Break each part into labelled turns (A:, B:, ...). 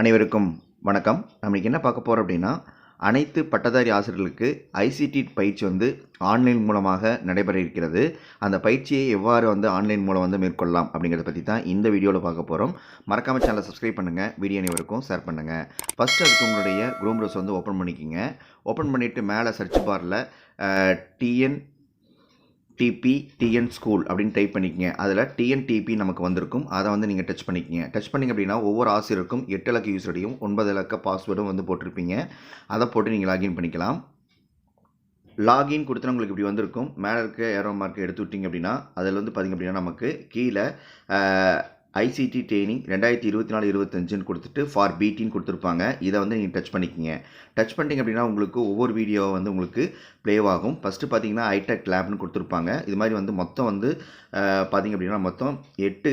A: அனைவருக்கும் வணக்கம். நம்ம என்ன பார்க்க போகிறோம் அப்படின்னா அனைத்து பட்டதாரி ஆசிரியர்களுக்கு ஐசிடி பயிற்சி வந்து ஆன்லைன் மூலமாக நடைபெற இருக்கிறது. அந்த பயிற்சியை எவ்வாறு வந்து ஆன்லைன் மூலம் வந்து மேற்கொள்ளலாம் அப்படிங்கிறத பற்றி தான் இந்த வீடியோவில் பார்க்க போகிறோம் மறக்காமல் சேனலை சப்ஸ்கிரைப் பண்ணுங்கள் வீடியோ அனைவருக்கும் ஷேர் பண்ணுங்கள் ஃபஸ்ட்டு அதுக்கு உங்களுடைய குரூம் ப்ரௌஸ் வந்து ஓப்பன் பண்ணிக்கிங்க. ஓப்பன் பண்ணிவிட்டு மேலே சர்ச் பாரில் டிஎன் டிபி டிஎன் ஸ்கூல் அப்படின்னு டைப் பண்ணிக்கங்க. அதில் டிஎன்டிபி நமக்கு வந்திருக்கும். அதை வந்து நீங்கள் டச் பண்ணிக்கங்க. டச் பண்ணிங்க அப்படின்னா ஒவ்வொரு ஆசிரியருக்கும் எட்டு இலக்க அடையும் ஒன்பது இலக்க பாஸ்வேர்டும் வந்து போட்டிருப்பீங்க. அதை போட்டு நீங்கள் லாகின் பண்ணிக்கலாம். லாகின் கொடுத்தா உங்களுக்கு இப்படி வந்திருக்கும். மேலே இருக்க ஏரோ மார்க் எடுத்து விட்டிங்க அப்படின்னா அதில் வந்து பார்த்திங்க அப்படின்னா நமக்கு கீழே ஐசிடி ட்ரைனிங் ரெண்டாயிரத்தி இருபத்தி நாலு இருபத்தஞ்சுன்னு கொடுத்துட்டு ஃபார் பிடின்னு கொடுத்துருப்பாங்க. இதை வந்து நீங்கள் டச் பண்ணிக்கிங்க. டச் பண்ணிட்டீங்க அப்படின்னா உங்களுக்கு ஒவ்வொரு வீடியோ வந்து உங்களுக்கு ப்ளேவ் ஆகும். ஃபஸ்ட்டு பார்த்தீங்கன்னா ஐடெக் லேப்னு கொடுத்துருப்பாங்க. இது மாதிரி வந்து மொத்தம் வந்து பார்த்திங்க பார்த்தீங்க அப்படின்னா மொத்தம் எட்டு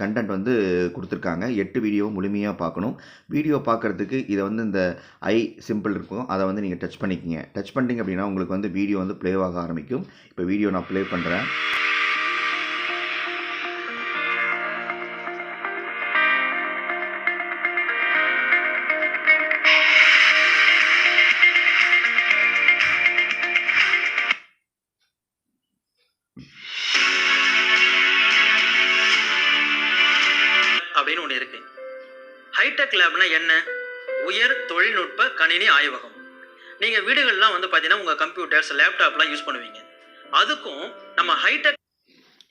A: கண்டென்ட் வந்து கொடுத்துருக்காங்க. எட்டு வீடியோ முழுமையாக பார்க்கணும். வீடியோ பார்க்குறதுக்கு இதை வந்து இந்த ஐ சிம்பிள் இருக்கும். அதை வந்து நீங்கள் டச் பண்ணிக்கிங்க. டச் பண்ணிட்டீங்க அப்படின்னா உங்களுக்கு வந்து வீடியோ வந்து ப்ளேவாக ஆக ஆரம்பிக்கும். இப்போ வீடியோ நான் ப்ளே பண்ணுறேன்
B: அப்படின்னு ஒன்று இருக்கு. ஹைடெக் லேப்னா என்ன? உயர் தொழில்நுட்ப கணினி ஆய்வகம். நீங்கள் வீடுகள்லாம் வந்து பார்த்தீங்கன்னா உங்கள் கம்ப்யூட்டர்ஸ் லேப்டாப்லாம் யூஸ் பண்ணுவீங்க. அதுக்கும் நம்ம ஹைடெக்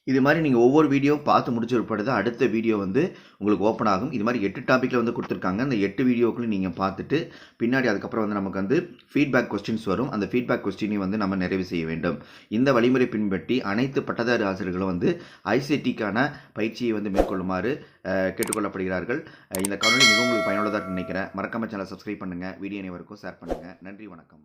A: இது மாதிரி நீங்கள் ஒவ்வொரு வீடியோ பார்த்து முடிச்ச பிற்பாடு தான் அடுத்த வீடியோ வந்து உங்களுக்கு ஓப்பன் ஆகும். இது மாதிரி எட்டு டாப்பிக்கில் வந்து கொடுத்துருக்காங்க. அந்த எட்டு வீடியோக்குள்ளே நீங்கள் பார்த்துட்டு பின்னாடி அதுக்கப்புறம் வந்து நமக்கு வந்து ஃபீட்பேக் கொஸ்டின்ஸ் வரும். அந்த ஃபீட்பேக் கொஸ்டினையும் வந்து நம்ம நிறைவு செய்ய வேண்டும். இந்த வழிமுறை பின்பற்றி அனைத்து பட்டதாரி ஆசிரியர்களும் வந்து ஐசிடிக்கான பயிற்சியை வந்து மேற்கொள்ளுமாறு கேட்டுக்கொள்ளப்படுகிறார்கள். இந்த காணொலி மிகவும் உங்களுக்கு பயனுள்ளதாக நினைக்கிறேன். மறக்காமல் சேனலை சப்ஸ்கிரைப் பண்ணுங்கள் வீடியோ அனைவருக்கும் ஷேர் பண்ணுங்கள் நன்றி வணக்கம்.